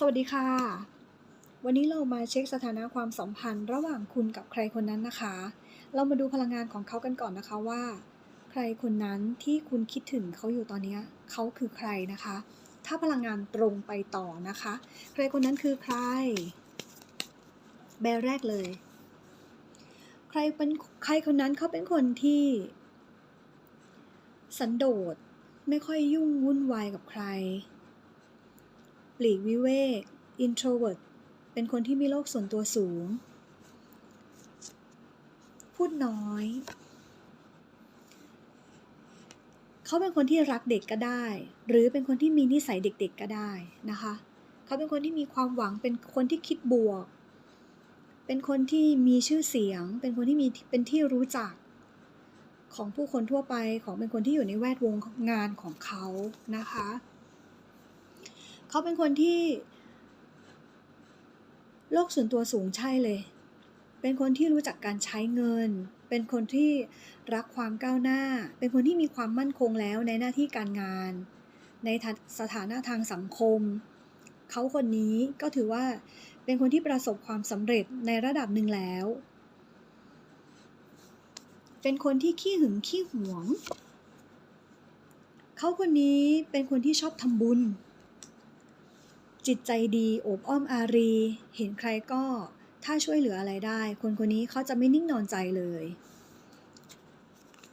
สวัสดีค่ะ วันนี้เรามาเช็คสถานะความสัมพันธ์ ระหว่างคุณกับใครคนนั้นนะคะ เรามาดูพลังงานของเขากันก่อนนะคะว่า ใครคนนั้นที่คุณคิดถึงเขาอยู่ตอนนี้เขาคือใครนะคะ ถ้าพลังงานตรงไปต่อนะคะ ใครคนนั้นคือใคร แบรแรกเลย ใครเป็นใครคนนั้นเขาเป็นคนที่ สันโดษไม่ค่อยยุ่งวุ่นวายกับใคร ปลีกวิเวก introvert เป็นคนที่มีโลกส่วนตัวสูง พูดน้อย เขาเป็นคนที่รักเด็กก็ได้ หรือเป็นคนที่มีนิสัยเด็กๆก็ได้นะคะ เขาเป็นคนที่มีความหวัง เป็นคนที่คิดบวก เป็นคนที่มีชื่อเสียง เป็นคนที่มี เป็นที่รู้จักของผู้คนทั่วไป ของเป็นคนที่อยู่ในแวดวงงานของเขานะคะ เขาเป็นคนที่ โลกส่วนตัวสูงใช่เลย เป็นคนที่รู้จักการใช้เงิน เป็นคนที่รักความก้าวหน้า เป็นคนที่มีความมั่นคงแล้วในหน้าที่การงาน ในสถานะทางสังคม เขาคนนี้ก็ถือว่าเป็นคนที่ประสบความสำเร็จในระดับหนึ่งแล้ว เป็นคนที่ขี้หึงขี้หวง เขาคนนี้เป็นคนที่ชอบทำบุญ จิตใจดีโอบอ้อมอารี เห็นใครก็ถ้าช่วยเหลืออะไรได้ คนคนนี้เขาจะไม่นิ่งนอนใจเลย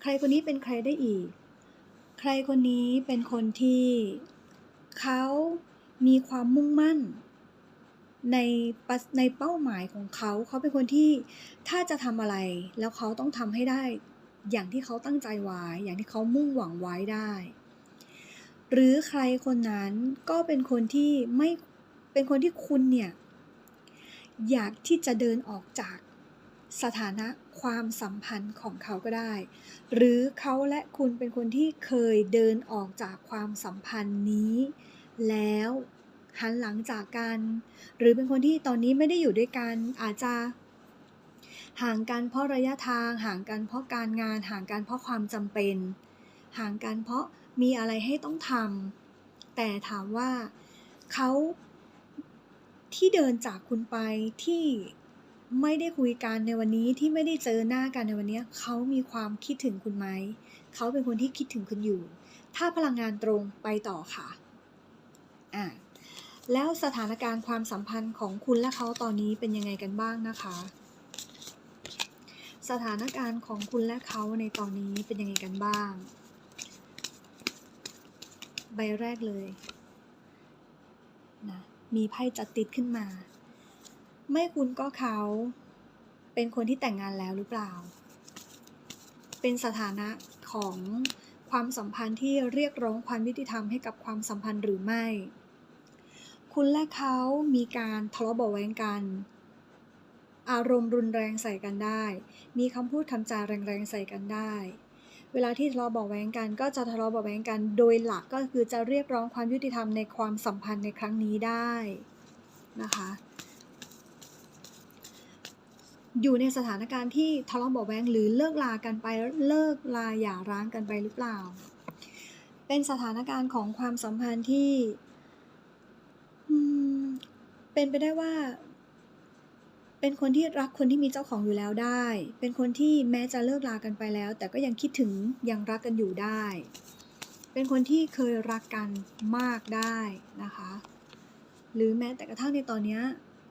ใครคนนี้เป็นใครได้อีก ใครคนนี้เป็นคนที่เขามีความมุ่งมั่น ในในเป้าหมายของเขา เขาเป็นคนที่ถ้าจะทำอะไร แล้วเขาต้องทำให้ได้ อย่างที่เขาตั้งใจไว้ อย่างที่เขามุ่งหวังไว้ได้ หรือใครคนนั้นก็เป็นคนที่ไม่เป็นคนที่คุณเนี่ย อยากที่จะเดินออกจากสถานะความสัมพันธ์ของเขาก็ได้ หรือเขาและคุณเป็นคนที่เคยเดินออกจากความสัมพันธ์นี้ แล้วหันหลังจากกัน หรือเป็นคนที่ตอนนี้ไม่ได้อยู่ด้วยกันอาจจะห่างกันเพราะระยะทาง ห่างกันเพราะการงาน ห่างกันเพราะความจำเป็น ห่างกันเพราะ มีอะไรให้ต้องทำแต่ถามว่าเขาที่เดินจากคุณไปที่ไม่ได้คุยกันในวันนี้ที่ไม่ได้เจอหน้ากันในวันนี้เขามีความคิดถึงคุณไหมเขาเป็นคนที่คิดถึงคุณอยู่ ถ้าพลังงานตรงไปต่อค่ะอ่าแล้วสถานการณ์ความสัมพันธ์ของคุณและเขาตอนนี้เป็นยังไงกันบ้างนะคะ สถานการณ์ของคุณและเขาในตอนนี้เป็นยังไงกันบ้าง ใบแรกเลยนะมีไพ่จัดติดขึ้นมา ไม่คุณก็เขา เป็นคนที่แต่งงานแล้วหรือเปล่า เป็นสถานะของความสัมพันธ์ที่เรียกร้องความยุติธรรมให้กับความสัมพันธ์หรือไม่ คุณและเขามีการทะเลาะเบาแวงกัน อารมณ์รุนแรงใส่กันได้ มีคำพูดคำจาแรงๆใส่กันได้ เวลาที่ทะเลาะเบาะแว้งกัน ก็จะทะเลาะเบาะแว้งกัน โดยหลักก็คือจะเรียกร้องความยุติธรรมในความสัมพันธ์ในครั้งนี้ได้นะคะอยู่ในสถานการณ์ที่ทะเลาะเบาะแว้งหรือเลิกลากันไปเลิกลาหย่าร้างกันไปหรือเปล่า เป็นสถานการณ์ของความสัมพันธ์ที่เป็นไปได้ว่า เป็นคนที่รักคนที่มีเจ้าของอยู่แล้วได้ เป็นคนที่แม้จะเลิกลากันไปแล้ว แต่ก็ยังคิดถึงยังรักกันอยู่ได้ เป็นคนที่เคยรักกันมากได้นะคะ หรือแม้แต่กระทั่งในตอนนี้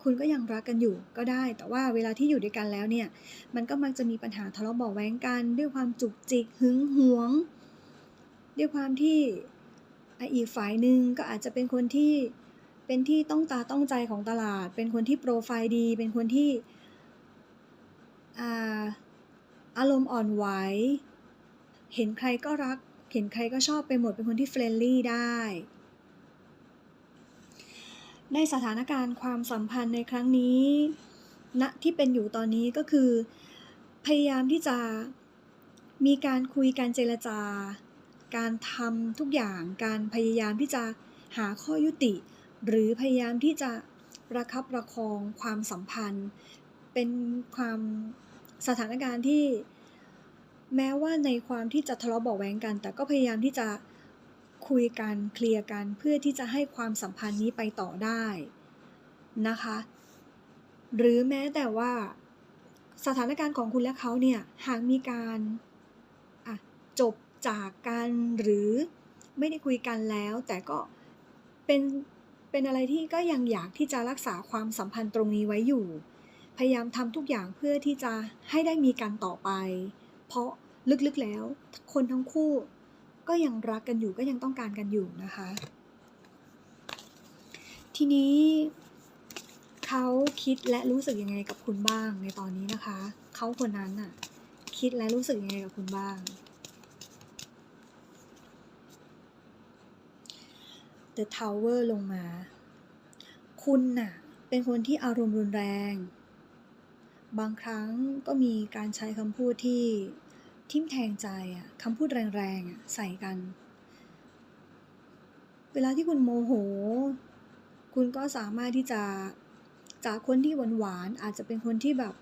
คุณก็ยังรักกันอยู่ก็ได้ แต่ว่าเวลาที่อยู่ด้วยกันแล้วเนี่ย มันก็มักจะมีปัญหาทะเลาะเบาะแว้งกัน ด้วยความจุกจิกหึงหวง ด้วยความที่อีกฝ่ายหนึ่งก็อาจจะเป็นคนที่ เป็นที่ต้องตาต้องใจของตลาด เป็นคนที่โปรไฟล์ดี เป็นคนที่อ่าอารมณ์อ่อนไหว เห็นใครก็รัก เห็นใครก็ชอบไปหมด เป็นคนที่เฟรนลี่ได้ ในสถานการณ์ความสัมพันธ์ในครั้งนี้ณนะที่เป็นอยู่ตอนนี้ก็คือ พยายามที่จะมีการคุยการเจรจาการทำทุกอย่าง การพยายามที่จะหาข้อยุติ หรือพยายามที่จะประคับประคองความสัมพันธ์ เป็นความสถานการณ์ที่แม้ว่าในความที่จะทะเลาะเบาะแว้งกัน แต่ก็พยายามที่จะคุยกันเคลียร์กันเพื่อที่จะให้ความสัมพันธ์นี้ไปต่อได้นะคะ หรือแม้แต่ว่าสถานการณ์ของคุณและเขาเนี่ยหากมีการจบจากกันหรือไม่ได้คุยกันแล้ว แต่ก็เป็น เป็นอะไรที่ก็ยังอยากที่จะรักษาความสัมพันธ์ตรงนี้ไว้อยู่ พยายามทำทุกอย่างเพื่อที่จะให้ได้มีการต่อไป เพราะลึกๆแล้ว คนทั้งคู่ ก็ยังรักกันอยู่ก็ยังต้องการกันอยู่นะคะ ทีนี้เขาคิดและรู้สึกยังไงกับคุณบ้างในตอนนี้นะคะ เขาคนนั้นน่ะ คิดและรู้สึกยังไงกับคุณบ้าง The Tower ลงมา คุณน่ะ เป็นคนที่อารมณ์รุนแรง บางครั้งก็มีการใช้คำพูดที่ทิ่มแทงใจอะคำพูดแรงๆอะใส่กัน เวลาที่คุณโมโห คุณก็สามารถที่จะจากคนที่หวานๆอาจจะเป็นคนที่แบบ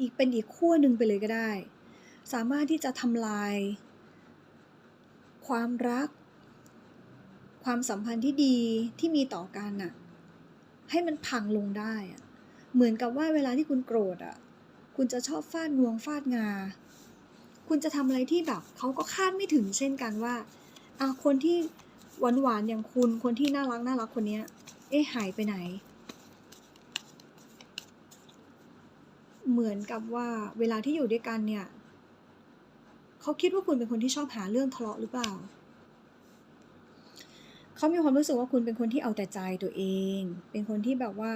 อีกเป็นอีกขั้วหนึ่งไปเลยก็ได้ สามารถที่จะทำลาย ความรัก ความสัมพันธ์ที่ดีที่มีต่อกันน่ะให้มันพังลงได้อะเหมือนกับว่าเวลาที่คุณโกรธอะคุณจะชอบฟาดงวงฟาดงา คุณจะทำอะไรที่แบบเขาก็คาดไม่ถึงเช่นกันว่าอะคนที่หวานหวานอย่างคุณคนที่น่ารักน่ารักคนนี้เอ๊ะหายไปไหน เหมือนกับว่าเวลาที่อยู่ด้วยกันเนี่ยเขาคิดว่าคุณเป็นคนที่ชอบหาเรื่องทะเลาะหรือเปล่า เขามีความรู้สึกว่าคุณเป็นคนที่เอาแต่ใจตัวเอง เป็นคนที่แบบว่า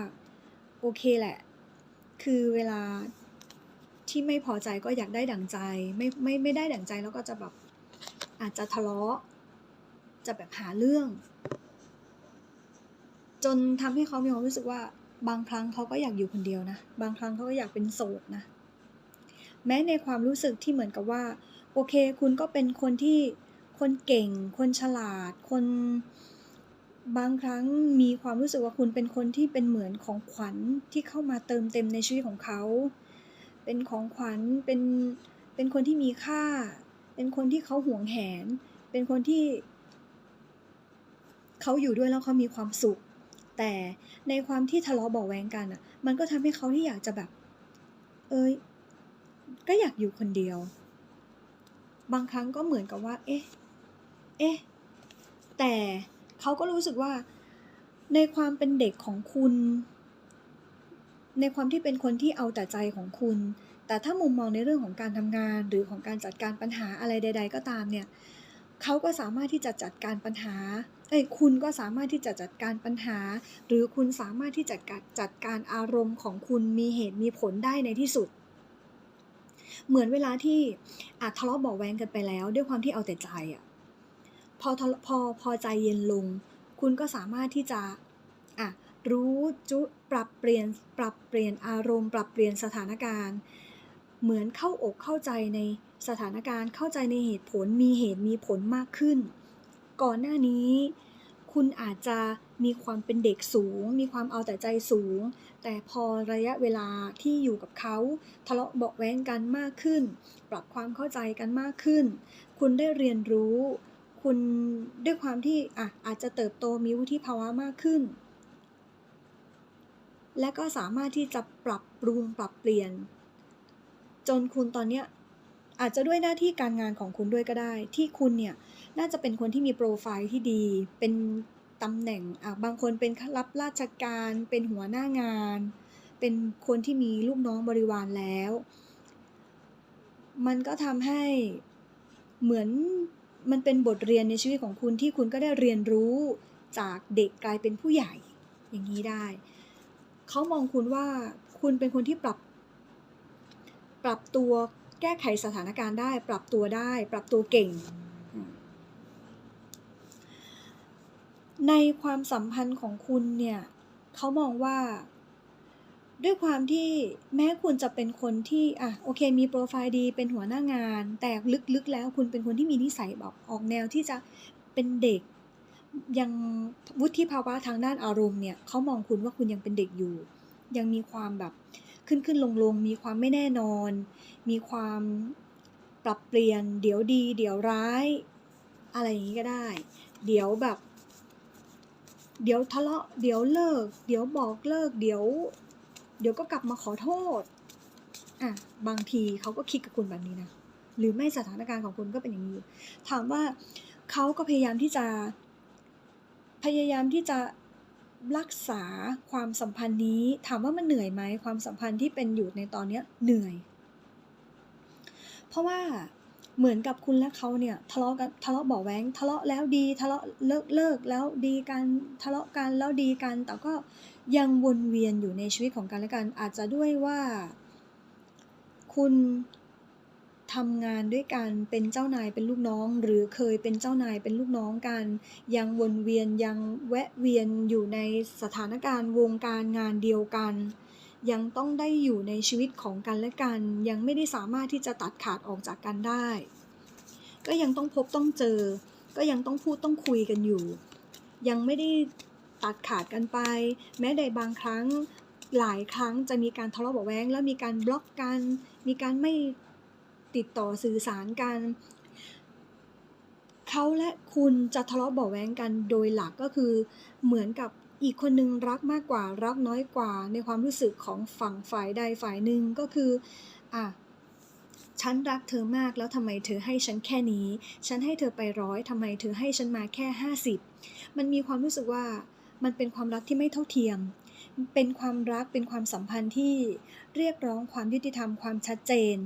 โอเคแหละ คือเวลาที่ไม่พอใจก็อยากได้ดั่งใจ ไม่ไม่ไม่ได้ดั่งใจแล้วก็จะแบบอาจจะทะเลาะ จะแบบหาเรื่อง จนทำให้เขามีความรู้สึกว่า บางครั้งเขาก็อยากอยู่คนเดียวนะ บางครั้งเขาก็อยากเป็นโสดนะ แม้ในความรู้สึกที่เหมือนกับว่า โอเค คุณก็เป็นคนที่คนเก่ง คนฉลาด คน บางครั้งมีความรู้สึกว่าคุณเป็นคนที่เป็นเหมือนของขวัญที่เข้ามาเติมเต็มในชีวิตของเขา เป็นของขวัญเป็นเป็นคนที่มีค่า เป็นคนที่เขาห่วงแหน เป็นคนที่ เขาอยู่ด้วยแล้วเขามีความสุข แต่ในความที่ทะเลาะเบาะแวงกันอะ มันก็ทำให้เขาที่อยากจะแบบ เอ้ยก็อยากอยู่คนเดียว บางครั้งก็เหมือนกับว่า เอ๊ะ เอ๊ะ แต่ เขาก็รู้สึกว่าในความเป็นเด็กของคุณ ในความที่เป็นคนที่เอาแต่ใจของคุณ แต่ถ้ามุมมองในเรื่องของการทำงานหรือของการจัดการปัญหาอะไรใด ๆ ก็ตามเนี่ยเขาก็สามารถที่จะจัดการปัญหาเอ้ยคุณก็สามารถที่จะจัดการปัญหา หรือคุณสามารถที่จะจัดการอารมณ์ของคุณมีเหตุมีผลได้ในที่สุด เหมือนเวลาที่อาจทะเลาะเบาแวงกันไปแล้ว ด้วยความที่เอาแต่ใจอะ พอทลพอพอใจเย็นลง คุณก็สามารถที่จะอะรู้จุปรับเปลี่ยนปรับเปลี่ยนอารมณ์ ปรับเปลี่ยนสถานการณ์ เหมือนเข้าอกเข้าใจในสถานการณ์เข้าใจในเหตุผลมีเหตุมีผลมากขึ้น ก่อนหน้านี้ คุณอาจจะมีความเป็นเด็กสูง มีความเอาแต่ใจสูง แต่พอระยะเวลาที่อยู่กับเขาทะเลาะเบาะแว้งกันมากขึ้น ปรับความเข้าใจกันมากขึ้น คุณได้เรียนรู้ คุณด้วยความที่อะอาจจะเติบโตมีวุฒิภาวะมากขึ้น และก็สามารถที่จะปรับปรุงปรับเปลี่ยน จนคุณตอนเนี้ยอาจจะด้วยหน้าที่การงานของคุณด้วยก็ได้ ที่คุณเนี่ยน่าจะเป็นคนที่มีโปรไฟล์ที่ดี เป็นตำแหน่งอะบางคนเป็นรับราชการ เป็นหัวหน้างาน เป็นคนที่มีลูกน้องบริวารแล้ว มันก็ทำให้เหมือน มันเป็นบทเรียนในชีวิตของคุณที่คุณก็ได้เรียนรู้จากเด็กกลายเป็นผู้ใหญ่ อย่างนี้ได้ เขามองคุณว่าคุณเป็นคนที่ปรับ ปรับตัวแก้ไขสถานการณ์ได้ ปรับตัวได้ ปรับตัวเก่ง ในความสัมพันธ์ของคุณเนี่ยเขามองว่า ด้วยความที่แม้คุณจะเป็นคนที่อะโอเคมีโปรไฟล์ดีเป็นหัวหน้างาน แต่ลึกๆแล้วคุณเป็นคนที่มีนิสัยแบบออกแนวที่จะเป็นเด็ก ยังวุฒิภาวะทางด้านอารมณ์เนี่ยเขามองคุณว่าคุณยังเป็นเด็กอยู่ ยังมีความแบบขึ้นขึ้นลงลงมีความไม่แน่นอน มีความปรับเปลี่ยน เดี๋ยวดี เดี๋ยวร้าย อะไรอย่างนี้ก็ได้ เดี๋ยวแบบ เดี๋ยวทะเลาะ เดี๋ยวเลิก เดี๋ยวบอกเลิก เดี๋ยว เดี๋ยวก็กลับมาขอโทษอะบางทีเขาก็คิดกับคุณแบบนี้นะหรือไม่สถานการณ์ของคุณก็เป็นอย่างนี้ ถามว่าเขาก็พยายามที่จะ พยายามที่จะรักษาความสัมพันธ์นี้ ถามว่ามันเหนื่อยไหมความสัมพันธ์ที่เป็นอยู่ในตอนเนี้ยเหนื่อย เพราะว่าเหมือนกับคุณและเขาเนี่ยทะเลาะกันทะเลาะเบาะแว้งทะเลาะแล้วดี ทะเลาะเลิกเลิกแล้วดีกันทะเลาะกันแล้วดีกัน แต่ก็ ยังวนเวียนอยู่ในชีวิตของกันและกัน อาจจะด้วยว่า คุณทำงานด้วยกันเป็นเจ้านายเป็นลูกน้อง หรือเคยเป็นเจ้านายเป็นลูกน้องกัน ยังวนเวียนยังแวะเวียนอยู่ในสถานการณ์วงการงานเดียวกัน ยังต้องได้อยู่ในชีวิตของกันและกัน ยังไม่ได้สามารถที่จะตัดขาดออกจากกันได้ ก็ยังต้องพบต้องเจอ ก็ยังต้องพูดต้องคุยกันอยู่ ยังไม่ได้ ตัดขาดกันไป แม้ใดบางครั้งหลายครั้งจะมีการทะเลาะเบาะแว้ง แล้วมีการบล็อกกัน มีการไม่ติดต่อสื่อสารกัน เขาและคุณจะทะเลาะเบาะแว้งกันโดยหลักก็คือ เหมือนกับอีกคนนึงรักมากกว่ารักน้อยกว่า ในความรู้สึกของฝั่งฝ่ายใดฝ่ายหนึ่งก็คืออะฉันรักเธอมากแล้วทำไมเธอให้ฉันแค่นี้ ฉันให้เธอไปร้อยทำไมเธอให้ฉันมาแค่ห้าสิบมันมีความรู้สึกว่า มันเป็นความรักที่ไม่เท่าเทียม เป็นความรักเป็นความสัมพันธ์ที่เรียกร้องความยุติธรรมความชัดเจน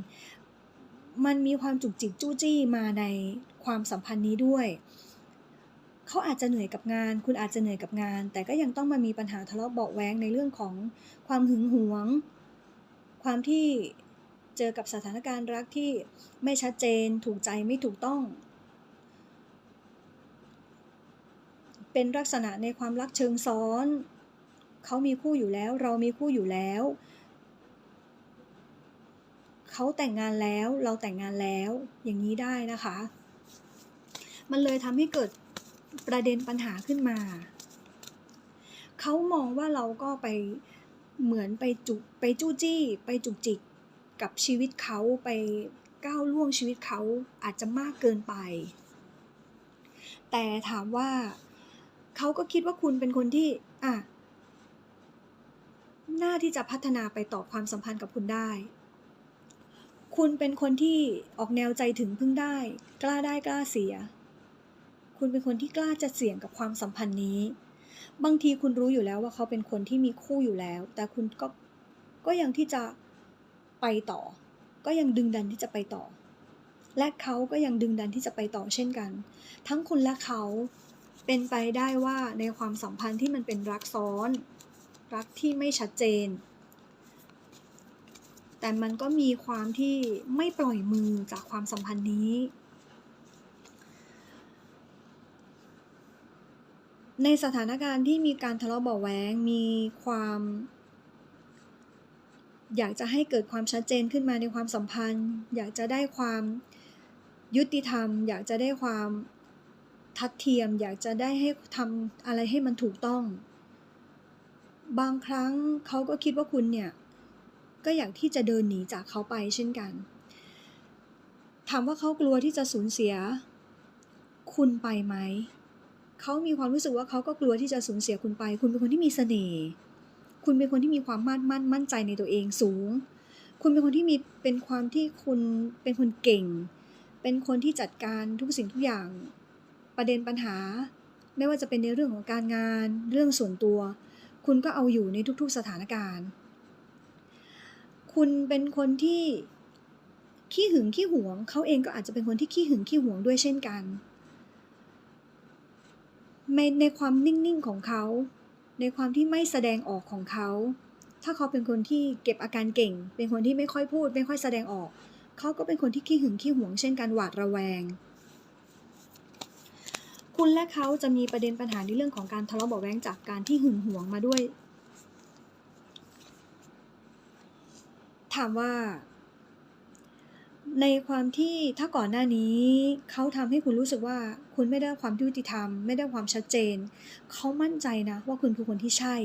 มันมีความจุกจิกจู้จี้มาในความสัมพันธ์นี้ด้วยเขาอาจจะเหนื่อยกับงาน คุณอาจจะเหนื่อยกับงาน แต่ก็ยังต้องมามีปัญหาทะเลาะเบาะแว้งในเรื่องของความหึงหวง ความที่เจอกับสถานการณ์รักที่ไม่ชัดเจน ถูกใจไม่ถูกต้อง เป็นลักษณะในความรักเชิงซ้อน เขามีคู่อยู่แล้ว เรามีคู่อยู่แล้ว เขาแต่งงานแล้ว เราแต่งงานแล้ว อย่างนี้ได้นะคะ มันเลยทำให้เกิดประเด็นปัญหาขึ้นมา เขามองว่าเราก็ไปเหมือนไปจุไปจู้จี้ ไปจุกจิกกับชีวิตเขาไปก้าวล่วงชีวิตเขาอาจจะมากเกินไป แต่ถามว่า เขาก็คิดว่าคุณเป็นคนที่ อะน่าที่จะพัฒนาไปต่อความสัมพันธ์กับคุณได้ คุณเป็นคนที่ออกแนวใจถึงพึ่งได้ กล้าได้กล้าเสีย คุณเป็นคนที่กล้าจะเสี่ยงกับความสัมพันธ์นี้ บางทีคุณรู้อยู่แล้วว่าเขาเป็นคนที่มีคู่อยู่แล้ว แต่คุณก็ก็ยังที่จะไปต่อ ก็ยังดึงดันที่จะไปต่อ และเขาก็ยังดึงดันที่จะไปต่อเช่นกัน ทั้งคุณและเขา เป็นไปได้ว่าในความสัมพันธ์ที่มันเป็นรักซ้อน รักที่ไม่ชัดเจน แต่มันก็มีความที่ไม่ปล่อยมือจากความสัมพันธ์นี้ ในสถานการณ์ที่มีการทะเลาะเบาะแว้งมีความอยากจะให้เกิดความชัดเจนขึ้นมาในความสัมพันธ์ อยากจะได้ความยุติธรรม อยากจะได้ความ ทัดเทียมอยากจะได้ให้ทำอะไรให้มันถูกต้อง บางครั้งเขาก็คิดว่าคุณเนี่ย ก็อยากที่จะเดินหนีจากเขาไปเช่นกัน ถามว่าเขากลัวที่จะสูญเสีย คุณไปไหม เขามีความรู้สึกว่าเขาก็กลัวที่จะสูญเสียคุณไป คุณเป็นคนที่มีเสน่ห์คุณเป็นคนที่มีความมั่นมั่นมั่นใจในตัวเองสูง คุณเป็นคนที่มีเป็นความที่คุณเป็นคนเก่ง เป็นคนที่จัดการทุกสิ่งทุกอย่าง ประเด็นปัญหา ไม่ว่าจะเป็นในเรื่องของการงาน เรื่องส่วนตัว คุณก็เอาอยู่ในทุกๆสถานการณ์ คุณเป็นคนที่ขี้หึงขี้หวง เขาเองก็อาจจะเป็นคนที่ขี้หึงขี้หวงด้วยเช่นกัน ในในความนิ่งๆของเขา ในความที่ไม่แสดงออกของเขา ถ้าเขาเป็นคนที่เก็บอาการเก่ง เป็นคนที่ไม่ค่อยพูด ไม่ค่อยแสดงออก เขาก็เป็นคนที่ขี้หึงขี้หวง เช่นกันหวาดระแวง คุณและเขาจะมีประเด็นปัญหาในเรื่องของการทะเลาะเบาะแว้งจากการที่หึงหวงมาด้วย ถามว่า ในความที่ถ้าก่อนหน้านี้เขาทำให้คุณรู้สึกว่า คุณไม่ได้ความยุติธรรม ไม่ได้ความชัดเจน เขามั่นใจนะว่าคุณคือคนที่ใช่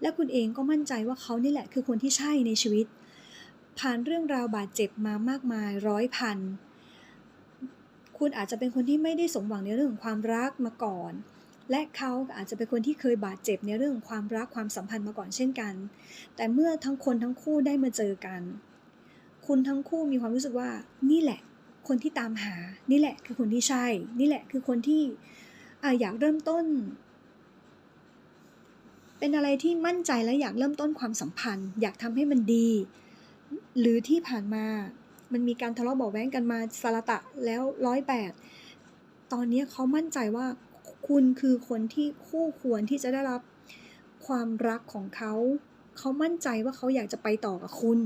และคุณเองก็มั่นใจว่าเขานี่แหละคือคนที่ใช่ในชีวิต ผ่านเรื่องราวบาดเจ็บมามากมายร้อยพัน คุณอาจจะเป็นคนที่ไม่ได้สมหวังในเรื่องของความรักมาก่อน และเขาอาจจะเป็นคนที่เคยบาดเจ็บในเรื่องของความรักความสัมพันธ์มาก่อนเช่นกัน แต่เมื่อทั้งคนทั้งคู่ได้มาเจอกัน คุณทั้งคู่มีความรู้สึกว่านี่แหละ คนที่ตามหา นี่แหละคือคนที่ใช่ นี่แหละคือคนที่อะอยากเริ่มต้น เป็นอะไรที่มั่นใจและอยากเริ่มต้นความสัมพันธ์ อยากทำให้มันดี หรือที่ผ่านมา มันมีการทะเลาะเบาะแว้งกันมาสารตะแล้วร้อยแปดตอนนี้เขามั่นใจว่าคุณคือคนที่คู่ควรที่จะได้รับความรักของเขา เขามั่นใจว่าเขาอยากจะไปต่อกับคุณ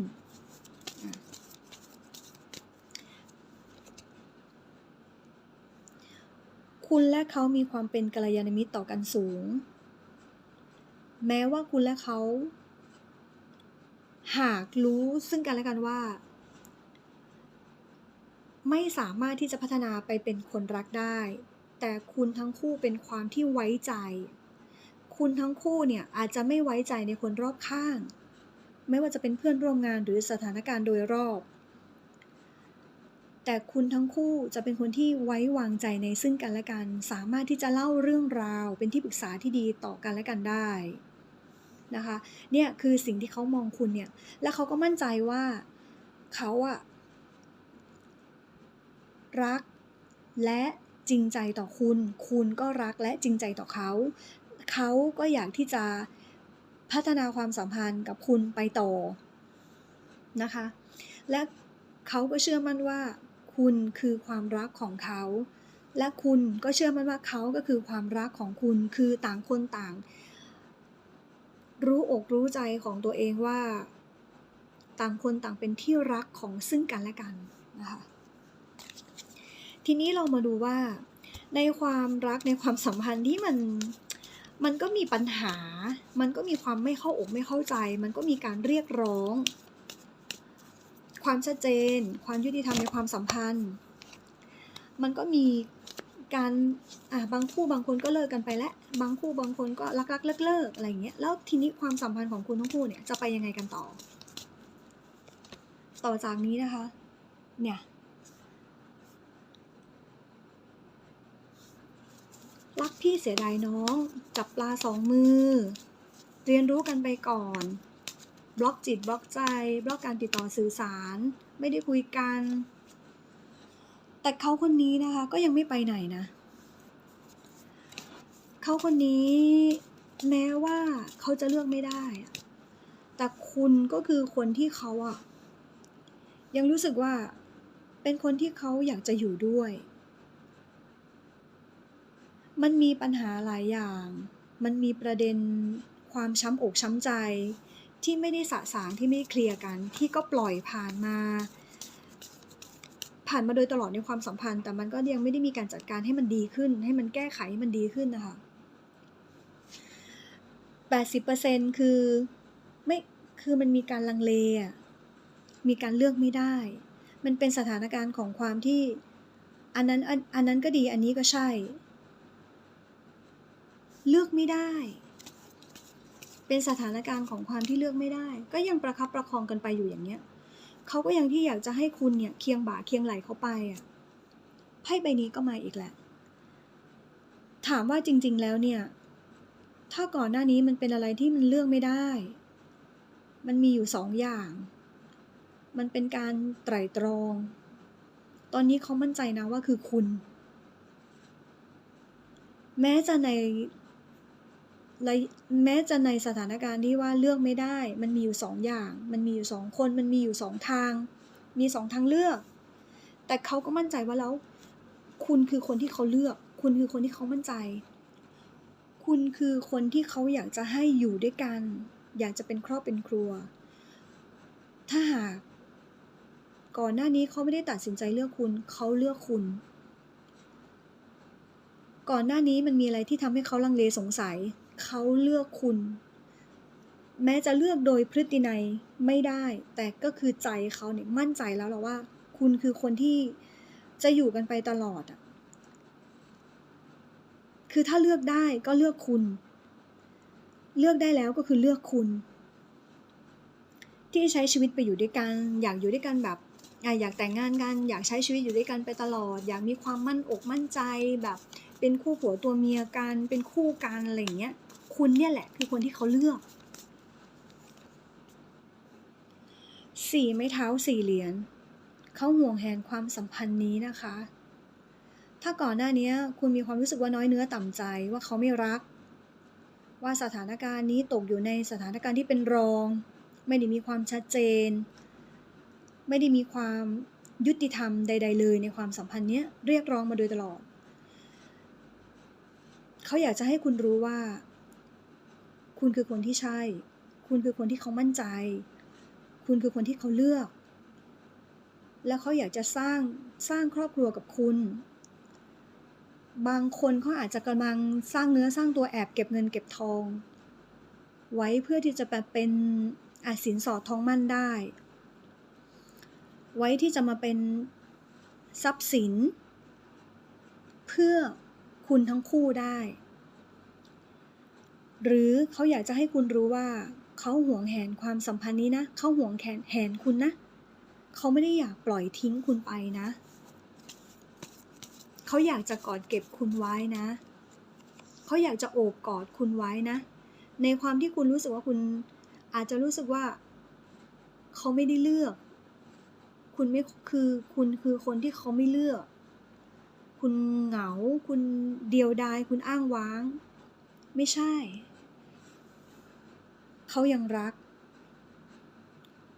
คุณและเขามีความเป็นกัลยาณมิตรต่อกันสูง แม้ว่าคุณและเขา หากรู้ซึ่งกันและกันว่า ไม่สามารถที่จะพัฒนาไปเป็นคนรักได้ แต่คุณทั้งคู่เป็นความที่ไว้ใจ คุณทั้งคู่เนี่ยอาจจะไม่ไว้ใจในคนรอบข้าง ไม่ว่าจะเป็นเพื่อนร่วมงานหรือสถานการณ์โดยรอบ แต่คุณทั้งคู่จะเป็นคนที่ไว้วางใจในซึ่งกันและกัน สามารถที่จะเล่าเรื่องราว เป็นที่ปรึกษาที่ดีต่อกันและกันได้นะคะ เนี่ยคือสิ่งที่เขามองคุณเนี่ย แล้วเขาก็มั่นใจว่าเขาอะ รัก และจริงใจต่อคุณ คุณก็รักและจริงใจต่อเขา เขาก็อยากที่จะพัฒนาความสัมพันธ์กับคุณไปต่อนะคะ และเขาก็เชื่อมั่นว่า คุณคือความรักของเขา และคุณก็เชื่อมั่นว่าเขาก็คือความรักของคุณคือต่างคนต่าง รู้อกรู้ใจของตัวเองว่า ต่างคนต่างเป็นที่รักของซึ่งกันและกันนะคะ ทีนี้เรามาดูว่า ในความรักในความสัมพันธ์ที่มันมันก็มีปัญหา มันก็มีความไม่เข้าอกไม่เข้าใจ มันก็มีการเรียกร้อง ความชัดเจน ความยุติธรรมในความสัมพันธ์ มันก็มีการอ่าบางคู่บางคนก็เลิกกันไปแล้ว บางคู่บางคนก็รักรักเลิกเลิกๆอะไรอย่างเงี้ย แล้วทีนี้ความสัมพันธ์ของคุณทั้งคู่เนี่ยจะไปยังไงกันต่อ ต่อจากนี้นะคะ เนี่ย รักพี่เสียดายน้อง จับปลาสองมือ เรียนรู้กันไปก่อน บล็อกจิตบล็อกใจ บล็อกการติดต่อสื่อสาร ไม่ได้คุยกัน แต่เขาคนนี้นะคะก็ยังไม่ไปไหนนะ เขาคนนี้แม้ว่าเขาจะเลือกไม่ได้ แต่คุณก็คือคนที่เขาอะยังรู้สึกว่าเป็นคนที่เขาอยากจะอยู่ด้วย มันมีปัญหาหลายอย่าง มันมีประเด็นความช้ำอกช้ำใจ ที่ไม่ได้สะสางที่ไม่ได้เคลียร์กัน ที่ก็ปล่อยผ่านมา ผ่านมาโดยตลอดในความสัมพันธ์ แต่มันก็ยังไม่ได้มีการจัดการให้มันดีขึ้น ให้มันแก้ไขให้มันดีขึ้นนะคะ80%คือไม่คือมันมีการลังเลมีการเลือกไม่ได้ มันเป็นสถานการณ์ของความที่ อันนั้นอันนั้นก็ดีอันนี้ก็ใช่ เลือกไม่ได้ เป็นสถานการณ์ของความที่เลือกไม่ได้ ก็ยังประคับประคองกันไปอยู่อย่างเนี้ยเขาก็ยังที่อยากจะให้คุณเนี่ยเคียงบ่าเคียงไหลเขาไปอะไพ่ใบนี้ก็มาอีกแหละ ถามว่าจริง ๆ แล้วเนี่ย ถ้าก่อนหน้านี้มันเป็นอะไรที่มันเลือกไม่ได้ มันมีอยู่สองอย่าง มันเป็นการไตร่ตรอง ตอนนี้เขามั่นใจนะว่าคือคุณ แม้จะใน ระแม้จะในสถานการณ์ที่ว่าเลือกไม่ได้ มันมีอยู่สองอย่าง มันมีอยู่สองคน มันมีอยู่สองทาง มีสองทางเลือก แต่เขาก็มั่นใจว่าแล้ว คุณคือคนที่เขาเลือก คุณคือคนที่เขามั่นใจ คุณคือคนที่เขาอยากจะให้อยู่ด้วยกัน อยากจะเป็นครอบเป็นครัว ถ้าหากก่อนหน้านี้เขาไม่ได้ตัดสินใจเลือกคุณ เขาเลือกคุณ ก่อนหน้านี้มันมีอะไรที่ทำให้เขาลังเลสงสัย เขาเลือกคุณ แม้จะเลือกโดยพฤตินัยไม่ได้ แต่ก็คือใจเขาเนี่ยมั่นใจแล้วหละว่า คุณคือคนที่จะอยู่กันไปตลอดอะคือถ้าเลือกได้ก็เลือกคุณ เลือกได้แล้วก็คือเลือกคุณ ที่ใช้ชีวิตไปอยู่ด้วยกันอยากอยู่ด้วยกันแบบอะอยากแต่งงานกัน อยากใช้ชีวิตอยู่ด้วยกันไปตลอด อยากมีความมั่นอกมั่นใจแบบเป็นคู่ผัวตัวเมียกันเป็นคู่กันอะไรอย่างเงี้ย คุณเนี่ยแหละคือคนที่เขาเลือก สี่ไม้เท้าสี่เหรียญเขาห่วงแหนความสัมพันธ์นี้นะคะ ถ้าก่อนหน้านี้คุณมีความรู้สึกว่าน้อยเนื้อต่ำใจว่าเขาไม่รัก ว่าสถานการณ์นี้ตกอยู่ในสถานการณ์ที่เป็นรอง ไม่ได้มีความชัดเจน ไม่ได้มีความยุติธรรมใด ๆ เลยในความสัมพันธ์เนี้ยเรียกร้องมาโดยตลอด เขาอยากจะให้คุณรู้ว่า คุณคือคนที่ใช่ คุณคือคนที่เขามั่นใจ คุณคือคนที่เขาเลือก แล้วเขาอยากจะสร้างสร้างครอบครัวกับคุณ บางคนเขาอาจจะกำลังสร้างเนื้อสร้างตัวแอบเก็บเงินเก็บทอง ไว้เพื่อที่จะแบบเป็นอาสินสอดทองมั่นได้ ไว้ที่จะมาเป็นทรัพย์สิน เพื่อคุณทั้งคู่ได้ หรือเขาอยากจะให้คุณรู้ว่าเขาห่วงแหนความสัมพันธ์นี้นะเขาห่วงแขนแหนคุณนะเขาไม่ได้อยากปล่อยทิ้งคุณไปนะ เขาอยากจะกอดเก็บคุณไว้นะ เขาอยากจะโอบกอดคุณไว้นะ ในความที่คุณรู้สึกว่าคุณอาจจะรู้สึกว่า เขาไม่ได้เลือก คุณไม่คือคุณคือคนที่เขาไม่เลือก คุณเหงา คุณเดียวดาย คุณอ้างว้าง ไม่ใช่ เขายังรัก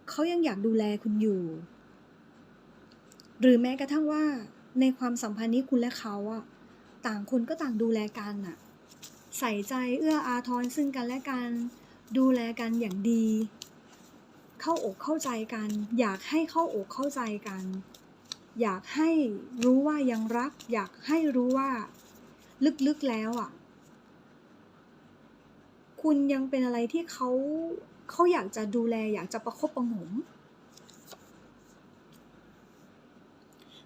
เขายังอยากดูแลคุณอยู่ หรือแม้กระทั่งว่าในความสัมพันธ์นี้คุณและเขาอะต่างคนก็ต่างดูแลกันอะใส่ใจเอื้ออาทรซึ่งกันและกัน ดูแลกันอย่างดี เข้าอกเข้าใจกัน อยากให้เข้าอกเข้าใจกัน อยากให้รู้ว่ายังรัก อยากให้รู้ว่า ลึกๆแล้วอะ คุณยังเป็นอะไรที่เขาเขาอยากจะดูแลอยากจะประคบประหงม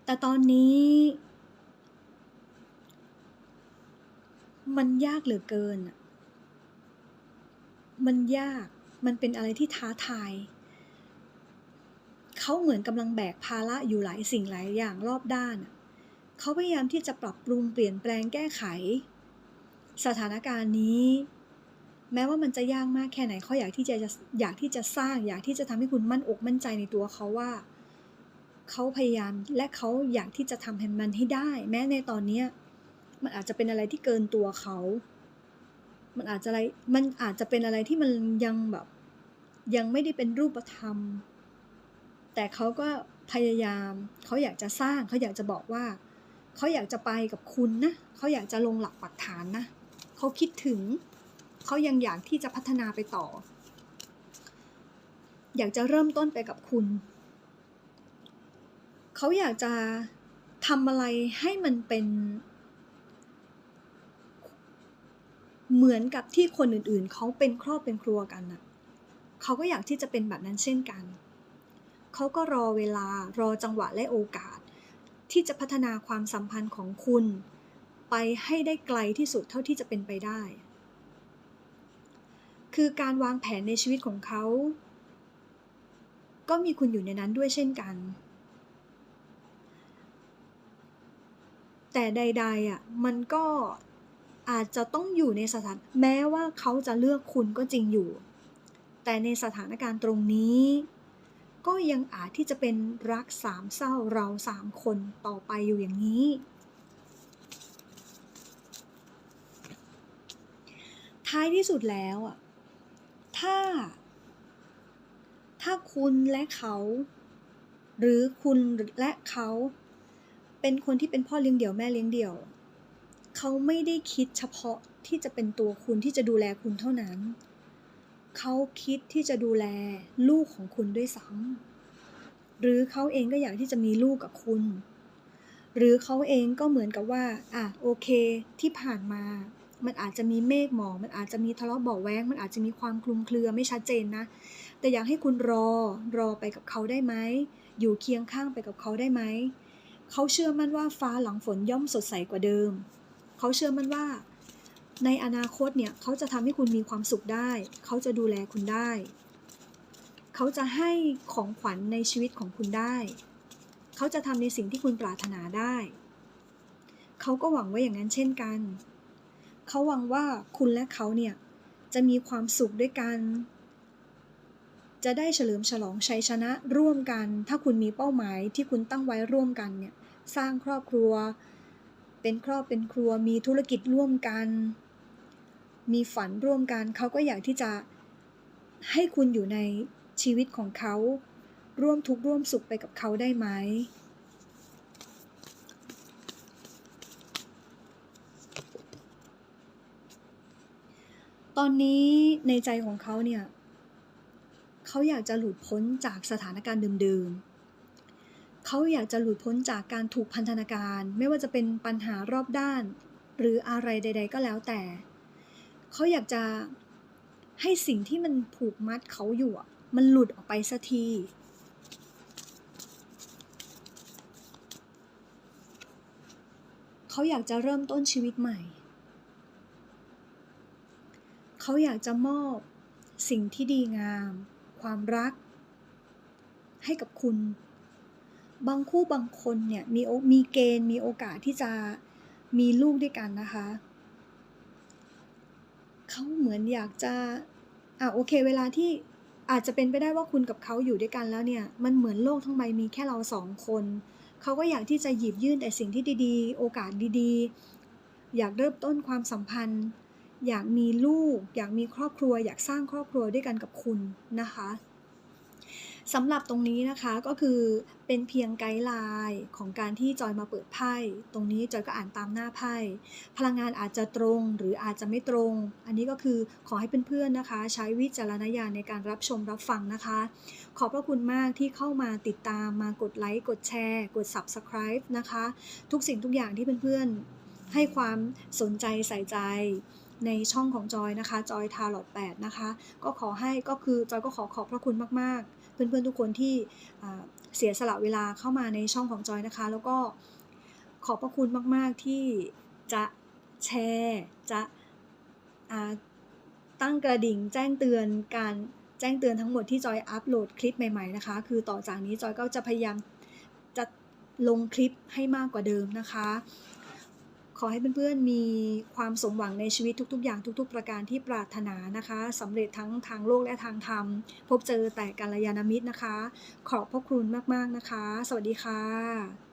แต่ตอนนี้ มันยากเหลือเกิน มันยาก มันเป็นอะไรที่ท้าทาย เขาเหมือนกำลังแบกภาระอยู่หลายสิ่งหลายอย่างรอบด้าน เขาพยายามที่จะปรับปรุงเปลี่ยนแปลงแก้ไข สถานการณ์นี้ แม้ว่ามันจะยากมากแค่ไหนเขาอยากที่จะอยากที่จะสร้าง อยากที่จะทำให้คุณมั่นอกมั่นใจในตัวเขาว่าเขาพยายามและเขาอยากที่จะทำให้มันให้ได้ แม้ในตอนเนี้ยมันอาจจะเป็นอะไรที่เกินตัวเขา มันอาจจะอะไรมันอาจจะเป็นอะไรที่มันยังแบบ ยังไม่ได้เป็นรูปธรรม แต่เขาก็พยายาม เขาอยากจะสร้าง เขาอยากจะบอกว่า เขาอยากจะไปกับคุณนะ เขาอยากจะลงหลักปักฐานนะ เขาคิดถึง เขายังอยากที่จะพัฒนาไปต่อ อยากจะเริ่มต้นไปกับคุณ เขาอยากจะทำอะไรให้มันเป็น เหมือนกับที่คนอื่นๆ เขาเป็นครอบเป็นครัวกันน่ะเขาก็อยากที่จะเป็นแบบนั้นเช่นกัน เขาก็รอเวลารอจังหวะและโอกาส ที่จะพัฒนาความสัมพันธ์ของคุณ ไปให้ได้ไกลที่สุดเท่าที่จะเป็นไปได้ คือการวางแผนในชีวิตของเขา ก็มีคุณอยู่ในนั้นด้วยเช่นกัน แต่ใดๆอะมันก็อาจจะต้องอยู่ในสถานแม้ว่าเขาจะเลือกคุณก็จริงอยู่ แต่ในสถานการณ์ตรงนี้ ก็ยังอาจที่จะเป็นรักสามเศร้าเราสามคนต่อไปอยู่อย่างนี้ ท้ายที่สุดแล้วอะ ถ้า ถ้าคุณและเขา หรือคุณและเขา เป็นคนที่เป็นพ่อเลี้ยงเดี่ยวแม่เลี้ยงเดี่ยว เขาไม่ได้คิดเฉพาะที่จะเป็นตัวคุณที่จะดูแลคุณเท่านั้น เขาคิดที่จะดูแลลูกของคุณด้วยซ้ำหรือเขาเองก็อยากที่จะมีลูกกับคุณ หรือเขาเองก็เหมือนกับว่า อะโอเค ที่ผ่านมา มันอาจจะมีเมฆหมอกมันอาจจะมีทะเลาะเบาแวงมันอาจจะมีความคลุมเครือไม่ชัดเจนนะ แต่อยากให้คุณรอรอไปกับเขาได้ไหม อยู่เคียงข้างไปกับเขาได้ไหม เขาเชื่อมั่นว่าฟ้าหลังฝนย่อมสดใสกว่าเดิม เขาเชื่อมั่นว่า ในอนาคตเนี่ยเขาจะทำให้คุณมีความสุขได้ เขาจะดูแลคุณได้ เขาจะให้ของขวัญในชีวิตของคุณได้ เขาจะทำในสิ่งที่คุณปรารถนาได้ เขาก็หวังไว่าอย่างนั้นเช่นกัน เขาหวังว่าคุณและเขาเนี่ย จะมีความสุขด้วยกัน จะได้เฉลิมฉลองชัยชนะร่วมกัน ถ้าคุณมีเป้าหมายที่คุณตั้งไว้ร่วมกันเนี่ย สร้างครอบครัว เป็นครอบเป็นครัว มีธุรกิจร่วมกัน มีฝันร่วมกัน เขาก็อยากที่จะให้คุณอยู่ในชีวิตของเขา ร่วมทุกข์ร่วมสุขไปกับเขาได้ไหม อนนี้ในใจของเขาเนี่ยเขาอยากจะหลุดพ้นจากสถานการณ์เดิมๆเขาอยากจะหลุดพ้นจากการถูกพันธนาการ ไม่ว่าจะเป็นปัญหารอบด้าน หรืออะไรใด ๆ ก็แล้วแต่เขาอยากจะให้สิ่งที่มันผูกมัดเขาอยู่มันหลุดออกไปสักทีเขาอยากจะเริ่มต้นชีวิตใหม่ เขาอยากจะมอบสิ่งที่ดีงาม ความรัก ให้กับคุณ บางคู่บางคนเนี่ยมีโอมีเกณฑ์มีโอกาสที่จะมีลูกด้วยกันนะคะ เขาเหมือนอยากจะ อะโอเค เวลาที่อาจจะเป็นไปได้ว่าคุณกับเขาอยู่ด้วยกันแล้วเนี่ย มันเหมือนโลกทั้งใบมีแค่เราสองคน เขาก็อยากที่จะหยิบยื่นแต่สิ่งที่ดีๆ โอกาสดีๆ อยากเริ่มต้นความสัมพันธ์ อยากมีลูก อยากมีครอบครัว อยากสร้างครอบครัวด้วยกันกับคุณนะคะสำหรับตรงนี้นะคะก็คือเป็นเพียงไกด์ไลน์ของการที่จอยมาเปิดไพ่ ตรงนี้จอยก็อ่านตามหน้าไพ่พลังงานอาจจะตรงหรืออาจจะไม่ตรง อันนี้ก็คือขอให้เพื่อนๆนะคะ ใช้วิจารณญาณในการรับชมรับฟังนะคะ ขอบพระคุณมากที่เข้ามาติดตามมากดไลค์กดแชร์ กด Subscribe นะคะ ทุกสิ่งทุกอย่างที่เพื่อนๆให้ความสนใจใส่ใจ ในช่องของจอยนะคะ จอยทาร์ลอต8นะคะ ก็ขอให้ก็คือจอยก็ขอขอบพระคุณมากๆ เพื่อนๆทุกคนที่เสียสละเวลาเข้ามาในช่องของจอยนะคะ แล้วก็ขอบพระคุณมากๆที่จะแชร์จะตั้งกระดิ่งแจ้งเตือนการแจ้งเตือนทั้งหมดที่จอยอัปโหลดคลิปใหม่ๆนะคะ คือต่อจากนี้จอยก็จะพยายามจะลงคลิปให้มากกว่าเดิมนะคะ ขอให้เพื่อนๆมีความสมหวังในชีวิตทุก ๆ อย่างทุก ๆ ประการที่ปรารถนานะคะสำเร็จทั้งทางโลกและทางธรรม พบเจอแต่กัลยาณมิตรนะคะ ขอบพระคุณมากๆนะคะ สวัสดีค่ะ